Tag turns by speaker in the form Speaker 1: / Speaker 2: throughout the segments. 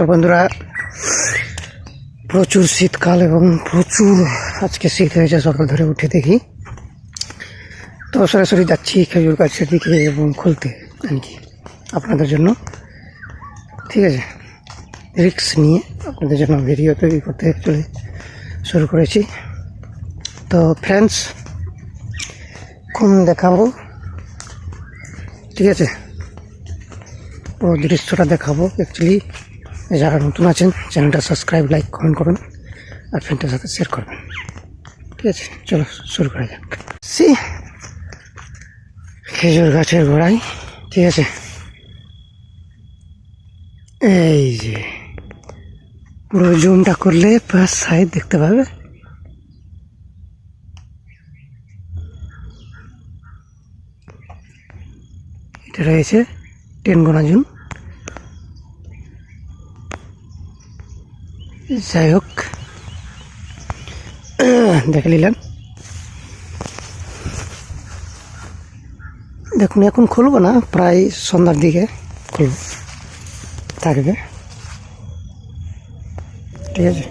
Speaker 1: তো বন্ধুরা, প্রচুর শীতকাল এবং প্রচুর আজকে শীত হয়েছে, সকাল ধরে উঠে দেখি। তো সরাসরি যাচ্ছি খেজুর গাছের দিকে এবং খুলতে আর কি আপনাদের জন্য। ঠিক আছে, রিক্স নিয়ে আপনাদের জন্য ভিডিও তৈরি করতে চলে শুরু করেছি। তো ফ্রেন্ডস খুন দেখাবো। ঠিক আছে, পুরো দৃশ্যটা দেখাবো অ্যাকচুয়ালি যারা নতুন আছেন, চ্যানেলটা সাবস্ক্রাইব লাইক কমেন্ট করুন আর ফ্রেন্ডের সাথে শেয়ার করবেন। ঠিক আছে, চলো শুরু করা যাক। সি, খেজুর গাছের গোড়ায়, ঠিক আছে? এই যে, পুরো জুমটা করলে প্লাস সাইড দেখতে পাবে। এটা রয়েছে টেন গোনা জুন যাই হোক দেখে নিলাম। দেখুন, এখন খুলবো না, প্রায় সন্ধ্যার দিকে খুলব। থাকবে ঠিক আছে?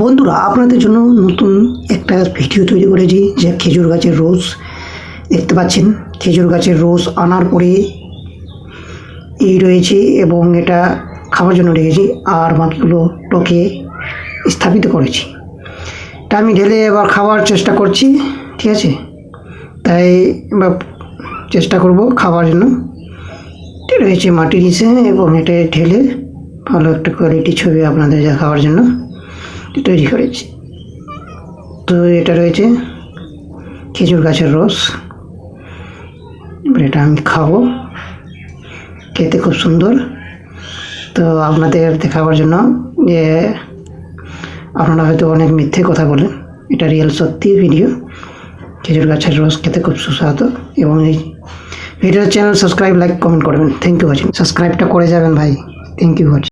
Speaker 1: বন্ধুরা, আপনাদের জন্য নতুন একটা ভিডিও তৈরি করেছি যে খেজুর গাছের রোজ দেখতে পাচ্ছেন। খেজুর গাছের রোজ আনার পরে এই রয়েছে এবং এটা খাওয়ার জন্য রেখেছি আর বাকিগুলো টকে স্থাপিত করেছি। তা আমি ঢেলে এবার খাওয়ার চেষ্টা করছি, ঠিক আছে? তাই এবার চেষ্টা করব খাওয়ার জন্য। রয়েছে মাটির ইসে এবং এটা ঢেলে ভালো একটা কোয়ালিটি ছবি আপনাদের দেখাবার জন্য তৈরি করেছি। তো এটা রয়েছে খেজুর গাছের রস। এবার এটা আমি খাব, খেতে খুব সুন্দর। তো আপনাদের দেখাবার জন্য যে আপনারা হয়তো অনেক মিথ্যে কথা বলেন। এটা রিয়েল সত্যি ভিডিও খেজুর গাছের রস খেতে খুব সুস্বাদু এবং এই video channel subscribe like comment করবেন। থ্যাংক ইউ ওয়াচিং সাবস্ক্রাইবটা করে যাবেন ভাই। Thank you watching